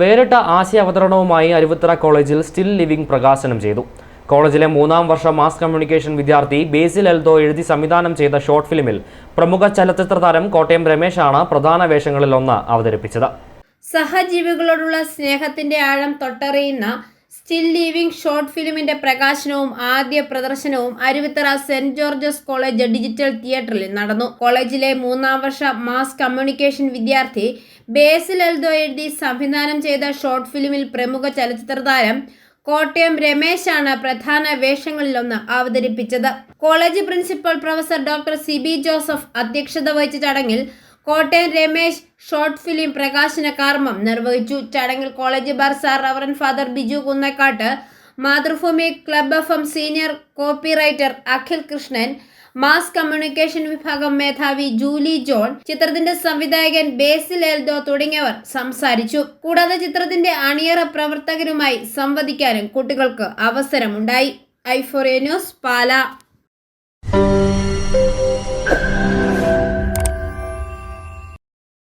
വേറിട്ട ആശയ അവതരണവുമായി അരുവിത്തറ കോളേജിൽ സ്റ്റിൽ ലിവിംഗ് പ്രകാശനം ചെയ്തു. കോളേജിലെ മൂന്നാം വർഷ മാസ് കമ്മ്യൂണിക്കേഷൻ വിദ്യാർത്ഥി ബേസിൽ എൽദോ എഴുതി സംവിധാനം ചെയ്ത ഷോർട്ട് ഫിലിമിൽ പ്രമുഖ ചലച്ചിത്ര താരം കോട്ടയം രമേശാണ് പ്രധാന വേഷങ്ങളിൽ ഒന്ന് അവതരിപ്പിച്ചത്. സഹജീവികളോടുള്ള സ്നേഹത്തിന്റെ ആഴം തൊട്ടറിയുന്ന സ്റ്റിൽ ലീവിംഗ് ഷോർട്ട് ഫിലിമിന്റെ പ്രകാശനവും ആദ്യ പ്രദർശനവും Aruvithura saint George's college digital തിയേറ്ററിൽ നടന്നു. കോളേജിലെ മൂന്നാം വർഷ മാസ് കമ്മ്യൂണിക്കേഷൻ വിദ്യാർത്ഥി ബേസിൽ എൽദോ എഴുതി സംവിധാനം ചെയ്ത ഷോർട്ട് ഫിലിമിൽ പ്രമുഖ ചലച്ചിത്ര താരം കോട്ടയം രമേശാണ് പ്രധാന വേഷങ്ങളിലൊന്ന് അവതരിപ്പിച്ചത്. College principal professor doctor C B Joseph അധ്യക്ഷത വഹിച്ച ചടങ്ങിൽ കോട്ടയം രമേശ് ഷോർട്ട് ഫിലിം പ്രകാശന കർമ്മം നിർവഹിച്ചു. ചടങ്ങിൽ college bursar reverend father Biju Kunnakkattu Mathrubhumi club F M senior copywriter Akhil Krishnan mass communication വിഭാഗം മേധാവി ജൂലി ജോൺ ചിത്രത്തിന്റെ സംവിധായകൻ ബേസിൽ എൽദോ തുടങ്ങിയവർ സംസാരിച്ചു. കൂടാതെ ചിത്രത്തിന്റെ അണിയറ പ്രവർത്തകരുമായി സംവദിക്കാനും കുട്ടികൾക്ക് അവസരമുണ്ടായി. ഐഫോറിയ ന്യൂസ് പാല.